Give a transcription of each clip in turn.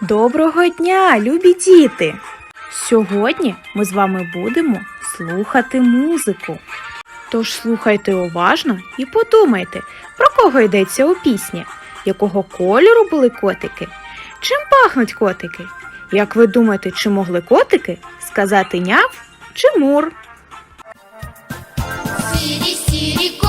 Доброго дня, любі діти! Сьогодні ми з вами будемо слухати музику. Тож слухайте уважно і подумайте, про кого йдеться у пісні, якого кольору були котики, чим пахнуть котики. Як ви думаєте, чи могли котики сказати няв чи мур? Сірі, сірі,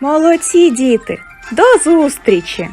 Молодці діти! До зустрічі!